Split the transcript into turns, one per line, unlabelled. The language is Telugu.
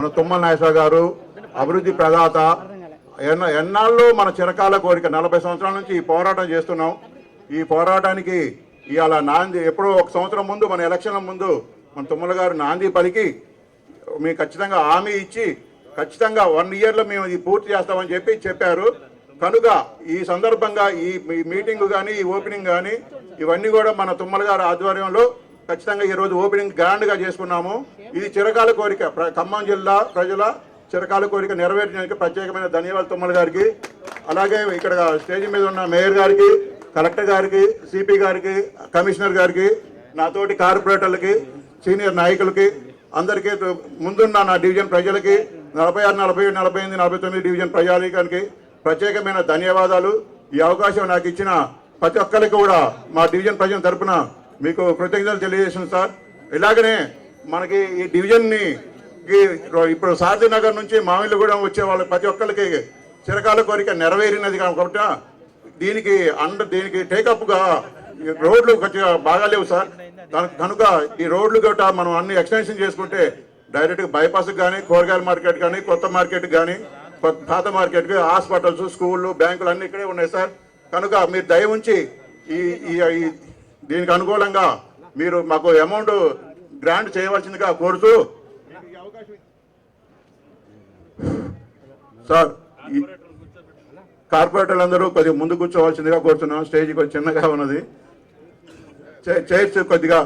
మన తుమ్మల నాగేశ్వర గారు అభివృద్ధి ప్రదాత ఎన్న ఎన్నాళ్ళు మన చిరకాల కోరిక నలభై సంవత్సరాల నుంచి ఈ పోరాటం చేస్తున్నాం. ఈ పోరాటానికి ఇవాళ నాంది ఎప్పుడో ఒక సంవత్సరం ముందు మన ఎలక్షన్ల ముందు మన తుమ్మల గారు నాంది పలికి మీకు ఖచ్చితంగా హామీ ఇచ్చి ఖచ్చితంగా వన్ ఇయర్లో మేము ఇది పూర్తి చేస్తామని చెప్పి చెప్పారు. కనుక ఈ సందర్భంగా ఈ మీటింగ్ కానీ ఈ ఓపెనింగ్ కానీ ఇవన్నీ కూడా మన తుమ్మల గారి ఆధ్వర్యంలో ఖచ్చితంగా ఈరోజు ఓపెనింగ్ గ్రాండ్గా చేసుకున్నాము. ఇది చిరకాల కోరిక. ప్ర- ఖమ్మం జిల్లా ప్రజల చిరకాల కోరిక నెరవేర్చడానికి ప్రత్యేకమైన ధన్యవాదాలు తుమ్మల గారికి. అలాగే ఇక్కడ స్టేజ్ మీద ఉన్న మేయర్ గారికి కలెక్టర్ గారికి సిపి గారికి కమిషనర్ గారికి నాతోటి కార్పొరేటర్లకి సీనియర్ నాయకులకి అందరికీ ముందున్న నా డివిజన్ ప్రజలకి నలభై ఆరు నలభై ఏడు నలభై ఎనిమిది నలభై తొమ్మిది డివిజన్ ప్రజానీకానికి ప్రత్యేకమైన ధన్యవాదాలు. ఈ అవకాశం నాకు ఇచ్చిన ప్రతి ఒక్కరికి కూడా మా డివిజన్ ప్రజల తరపున మీకు కృతజ్ఞతలు తెలియజేసింది సార్. ఇలాగనే మనకి ఈ డివిజన్ని ఇప్పుడు సారథి నగర్ నుంచి మామిళ్ళగూడెం వచ్చే వాళ్ళ ప్రతి ఒక్కరికి చిరకాల కోరిక నెరవేరినది కాబట్టి దీనికి అండ దీనికి టేకప్గా రోడ్లు కొంచెం బాగాలేవు సార్. కనుక ఈ రోడ్లు గట్రా మనం అన్ని ఎక్స్టెన్షన్ చేసుకుంటే డైరెక్ట్గా బైపాస్ కానీ కూరగాయల మార్కెట్ కానీ కొత్త మార్కెట్ కానీ కొత్త- పాత మార్కెట్ హాస్పిటల్స్ స్కూళ్ళు బ్యాంకులు అన్ని ఇక్కడే ఉన్నాయి సార్. కనుక మీరు దయ ఉంచి ఈ- ఈ దీనికి అనుకూలంగా మీరు మాకు అమౌంట్ గ్రాంట్ చేయవలసిందిగా కోరుతూ సార్ ఈ- కార్పొరేటర్లు అందరూ కొద్దిగా ముందు కూర్చోవలసిందిగా కోరుతున్నాం. స్టేజ్ కొంచెం చిన్నగా ఉన్నది. చైర్స్ కొద్దిగా